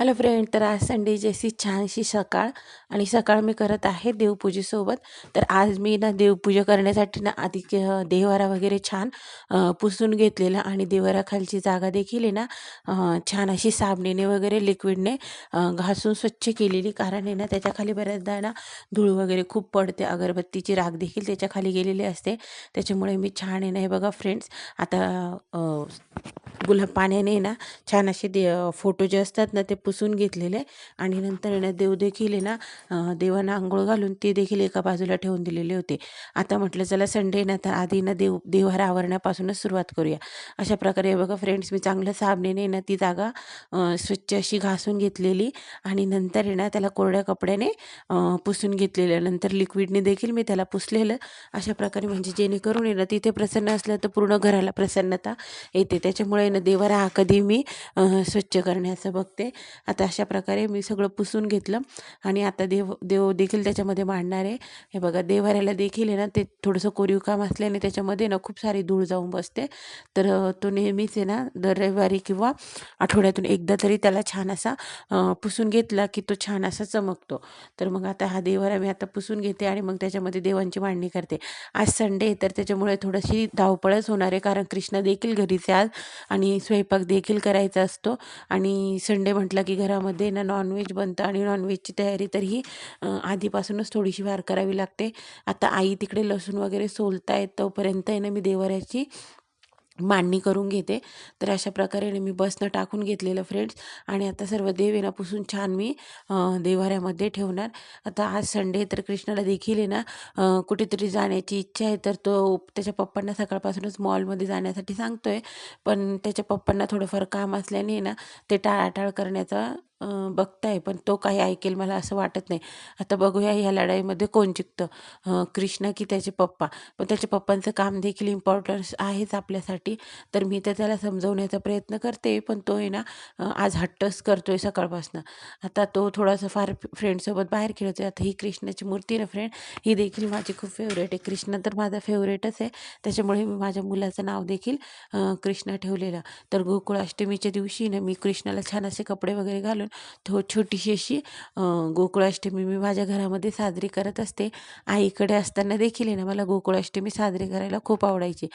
Hello friend तर आज Sunday जशी छानशी सकाळ आणि सकाळ मी करत आहे देवपूजेसोबत. तर आज मी ना देवपूजा करण्यासाठी ना आधी देवारा वगैरे छान पुसून घेतलेला आणि देवाराखालची जागा देखील आहे ना छान अशी साबणीने वगैरे लिक्विडने घासून स्वच्छ केलेली. कारण आहे ना त्याच्याखाली बऱ्याचदा ना धूळ वगैरे खूप पडते अगरबत्तीची राख देखील त्याच्याखाली गेलेली असते. त्याच्यामुळे मी छान आहे ना हे बघा फ्रेंड्स. आता गुलाब पाण्याने ना छान असे दे फोटो जे असतात ना ते पुसून घेतलेले आणि नंतर ना देव देखील आहे ना देवांना आंघोळ घालून ते देखील एका बाजूला ठेवून दिलेले होते. आता म्हटलं चला संडे ना तर आधी ना देव देवहार आवरण्यापासूनच सुरुवात करूया. अशा प्रकारे बघा फ्रेंड्स मी चांगलं साबणीने ना ती जागा स्वच्छ अशी घासून घेतलेली आणि नंतर आहे ना त्याला कोरड्या कपड्याने पुसून घेतलेलं. नंतर लिक्विडने देखील मी त्याला पुसलेलं. अशा प्रकारे म्हणजे जेणेकरून आहे ना तिथे प्रसन्न असलं तर पूर्ण घराला प्रसन्नता येते. त्याच्यामुळे ना देवारा हा कधी मी स्वच्छ करण्याचं बघते. आता अशा प्रकारे मी सगळं पुसून घेतलं आणि आता देव देव देखील त्याच्यामध्ये मांडणार आहे. हे बघा देवाऱ्याला देखील आहे ना ते थोडंसं कोरीव काम असल्याने त्याच्यामध्ये ना खूप सारी धूळ जाऊन बसते. तर तो नेहमीच आहे ना दर रविवारी किंवा आठवड्यातून एकदा तरी त्याला छान असा पुसून घेतला की तो छान असा चमकतो. तर मग आता हा देवारा मी आता पुसून घेते आणि मग त्याच्यामध्ये देवांची मांडणी करते. आज संडे तर त्याच्यामुळे थोडीशी धावपळच होणार आहे कारण कृष्ण देखील घरीच आज. आणि आणि स्वयंपाक देखील करायचा असतो. आणि संडे म्हटलं की घरामध्ये ना नॉनव्हेज बनतं आणि नॉनव्हेजची तयारी तर ही आधीपासूनच थोडीशी वार करावी लागते. आता आई तिकडे लसूण वगैरे सोलतायत तोपर्यंत आहे ना मी देवाऱ्याची मांडणी करून घेते. तर अशा प्रकारे मी बसनं टाकून घेतलेलं फ्रेंड्स. आणि आता सर्व देवेना पुसून छान मी देवाऱ्यामध्ये ठेवणार. आता आज संडे तर कृष्णाला देखील आहे ना कुठेतरी जाण्याची इच्छा आहे. तर तो त्याच्या पप्पांना सकाळपासूनच मॉलमध्ये जाण्यासाठी सांगतोय. पण त्याच्या पप्पांना थोडंफार काम असल्याने ना ते टाळाटाळ करण्याचा बघताय पण तो काही ऐकेल मला असं वाटत नाही. आता बघूया ह्या लढाईमध्ये कोण जिंकतं. कृष्णा की त्याचे पप्पा. पण त्याच्या पप्पांचं काम देखील इम्पॉर्टन्स आहेच आपल्यासाठी. तर मी तर त्याला समजवण्याचा प्रयत्न करते पण तो आहे ना आज हट्टच करतोय सकाळपासून. आता तो थोडासा फार फ्रेंडसोबत बाहेर खेळतोय. आता ही कृष्णाची मूर्ती ना फ्रेंड ही देखील माझी खूप फेवरेट आहे. कृष्ण तर माझा फेवरेटच आहे. त्याच्यामुळे मी माझ्या मुलाचं नाव देखील कृष्णा ठेवलेलं. तर गोकुळाष्टमीच्या दिवशी ना मी कृष्णाला छान असे कपडे वगैरे घालून थो छोटीशी अशी गोकुळाष्टमी मी माझ्या घरामध्ये साजरी करत असते. आईकडे असताना देखील आहे ना मला गोकुळाष्टमी साजरी करायला खूप आवडायची.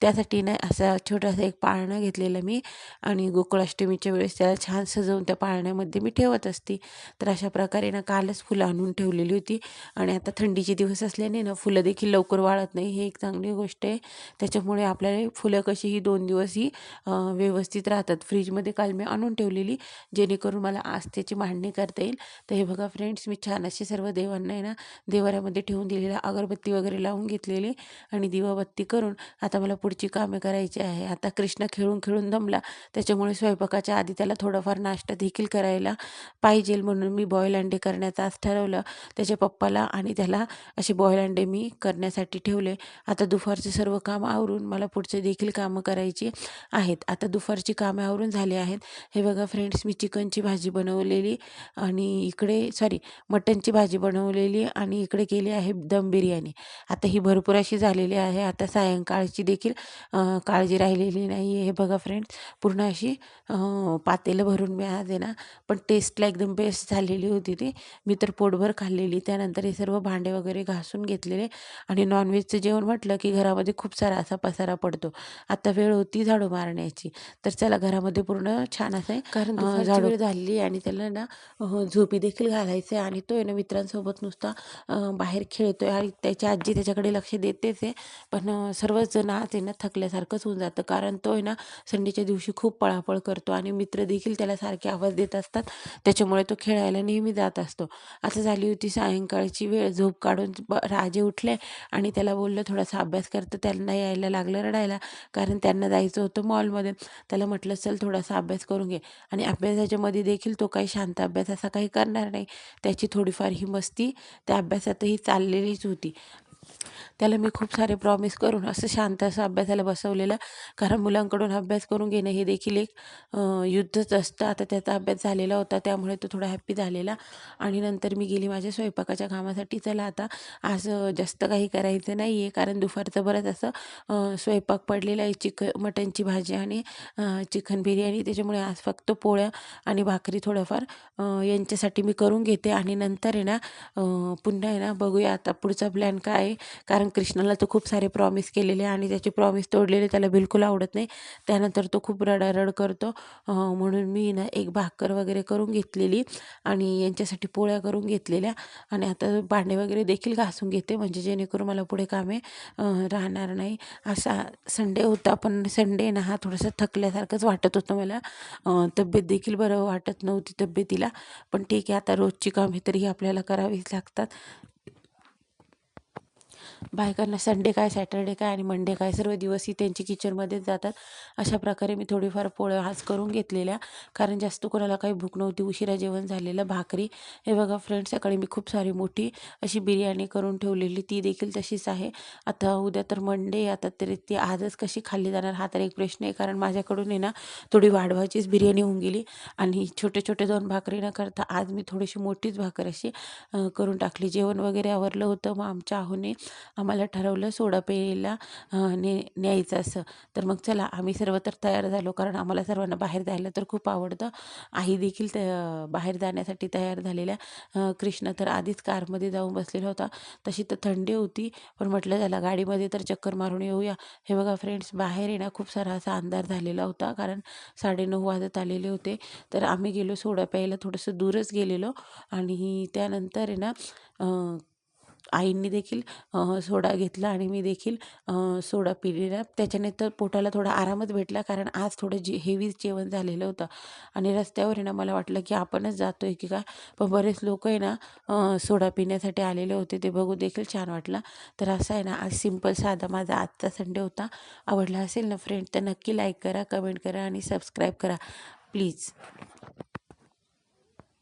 त्यासाठी ना असा छोटासा एक पाळणा घेतलेला मी आणि गोकुळाष्टमीच्या वेळेस त्याला छान सजवून त्या पाळण्यामध्ये मी ठेवत असते. तर अशा प्रकारे ना कालच फुलं आणून ठेवलेली होती आणि आता थंडीचे दिवस असल्याने ना फुलं देखील लवकर वाळत नाही. हे एक चांगली गोष्ट आहे. त्याच्यामुळे आपल्याला फुलं कशी ही दोन दिवस ही व्यवस्थित राहतात. फ्रीजमध्ये काल मी आणून ठेवलेली जेणेकरून मला आस्थेची मांडणी करता येईल. तर हे बघा फ्रेंड्स मी छान असे सर्व देवांना आहे ना देवाऱ्यामध्ये ठेवून दिलेला अगरबत्ती वगैरे लावून घेतलेली आणि दिवाबत्ती करून आता मला पुढची कामे करायची आहे. आता कृष्ण खेळून खेळून दमला. त्याच्यामुळे स्वयंपाकाच्या आधी त्याला थोडाफार नाश्ता देखील करायला पाहिजे म्हणून मी बॉईल अंडे करण्याचं आज ठरवलं. त्याच्या पप्पाला आणि त्याला असे बॉईल अंडे मी करण्यासाठी ठेवले. आता दुपारचे सर्व काम आवरून मला पुढचे देखील कामं करायची आहेत. आता दुपारची कामे आवरून झाली आहेत. हे बघा फ्रेंड्स मी चिकनची भाजी बनवलेली आणि इकडे सॉरी मटनची भाजी बनवलेली आणि इकडे केली आहे दम बिर्याणी. आता ही भरपूर अशी झालेली आहे. आता सायंकाळची देखील काळजी राहिलेली नाही आहे हे बघा फ्रेंड्स पूर्ण अशी पातेलं भरून मी आज आहे ना पण टेस्टला एकदम बेस्ट झालेली होती ती. मी तर पोटभर खाल्लेली. त्यानंतर हे सर्व भांडे वगैरे घासून घेतलेले आणि नॉनव्हेजचं जेवण म्हटलं की घरामध्ये खूप सारा असा पसारा पडतो. आता वेळ होती झाडू मारण्याची. तर चला घरामध्ये पूर्ण छान असं आहे कारण वेळ झालेली आणि त्याला ना झोपी देखील घालायचं आहे आणि तो आहे ना मित्रांसोबत नुसता बाहेर खेळतो आहे आणि त्याची आजी त्याच्याकडे लक्ष देतेच आहे. पण सर्वच जण आज आहे ना थकल्यासारखंच होऊन जातं कारण तो आहे ना संडेच्या दिवशी खूप पळापळ करतो आणि मित्र देखील त्याला सारखे आवाज देत असतात. त्याच्यामुळे तो खेळायला नेहमी जात असतो. आता झाली होती सायंकाळची वेळ. झोप काढून ब- राजे उठले आणि त्याला बोललं थोडासा अभ्यास करतं त्यांना यायला लागलं रडायला कारण त्यांना जायचं होतं मॉलमध्ये. त्याला म्हटलं चल थोडासा अभ्यास करून घे. आणि अभ्यासाच्यामध्ये देखील देखील तो काही शांत अभ्यास असा काही करणार नाही. त्याची थोडीफार ही मस्ती त्या अभ्यासातही चाललेलीच होती. त्याला मी खूप सारे प्रॉमिस करून असं शांत असं अभ्यासाला बसवलेलं. कारण मुलांकडून अभ्यास करून घेणं हे देखील एक युद्धच असतं. आता त्याचा अभ्यास झालेला होता त्यामुळे तो थोडा हॅप्पी झालेला. आणि नंतर मी गेली माझ्या स्वयंपाकाच्या कामासाठी. चला आता आज जास्त काही करायचं नाही आहे कारण दुपारचं बरंच असं स्वयंपाक पडलेला आहे. चिक मटनची भाजी आणि चिकन बिर्याणी. त्याच्यामुळे आज फक्त पोळ्या आणि भाकरी थोडंफार यांच्यासाठी मी करून घेते. आणि नंतर आहे ना पुन्हा आहे ना बघूया आता पुढचा प्लॅन काय आहे कारण कृष्णाला तो खूप सारे प्रॉमिस केलेले आणि त्याचे प्रॉमिस तोडलेले त्याला बिलकुल आवडत नाही. त्यानंतर तो खूप रडारड करतो. म्हणून मी ना एक भाकर वगैरे करून घेतलेली आणि यांच्यासाठी पोळ्या करून घेतलेल्या आणि आता भांडे वगैरे देखील घासून घेते. म्हणजे जेणेकरून मला पुढे कामे राहणार नाही. असा संडे होता पण संडे ना हा थोडासा थकल्यासारखंच वाटत होतं मला. तब्येत देखील बरं वाटत नव्हती तब्येतीला. पण ठीक आहे आता रोजची कामे तरी आपल्याला करावीच लागतात. बायकांना संडे काय सॅटर्डे काय आणि मंडे काय सर्व दिवस ही त्यांची किचनमध्येच जातात. अशा प्रकारे मी थोडीफार पोळ्या आज करून घेतलेल्या. कारण जास्त कोणाला काही भूक नव्हती उशिरा जेवण झालेलं भाकरी. हे बघा फ्रेंड्स सकाळी मी खूप सारी मोठी अशी बिर्याणी करून ठेवलेली. ती देखील तशीच आहे. आता उद्या तर मंडे आता तरी ती आजच कशी खाल्ली जाणार हा तर एक प्रश्न आहे. कारण माझ्याकडून आहे ना थोडी वाढवायचीच बिर्याणी होऊन गेली. आणि छोटे छोटे दोन भाकरी न करता आज मी थोडीशी मोठीच भाकर अशी करून टाकली. जेवण वगैरे आवरलं होतं मग आमच्या आहोने. आम्हाला ठरवलं सोडा ने न्यायचं असं. तर मग चला आम्ही सर्व तर तयार झालो कारण आम्हाला सर्वांना बाहेर जायला तर खूप आवडतं. आई देखील त बाहेर जाण्यासाठी तयार झालेल्या कृष्ण तर आधीच कारमध्ये जाऊन बसलेला होता. तशी तर थंडी होती पण म्हटलं चला गाडीमध्ये तर चक्कर मारून येऊया. हे बघा फ्रेंड्स बाहेर आहे ना खूप सारा असा अंधार झालेला होता कारण साडेनऊ वाजत आलेले होते. तर आम्ही गेलो सोडा प्यायला थोडंसं दूरच गेलेलो. आणि त्यानंतर आहे ना आईंनी देखील सोडा घेतला आणि मी देखील सोडा पिलेला. त्याच्याने तर पोटाला थोडा आरामच भेटला कारण आज थोडं जे हेवी जेवण झालेलं होतं. आणि रस्त्यावर आहे ना मला वाटलं की आपणच जातो आहे की काय? पण बरेच लोक आहे ना सोडा पिण्यासाठी आलेले होते. ते बघू देखील छान वाटलं. तर असं आहे ना आज सिंपल साधा माझा आजचा संडे होता. आवडला असेल ना फ्रेंड तर नक्की लाईक करा कमेंट करा आणि सबस्क्राईब करा. प्लीज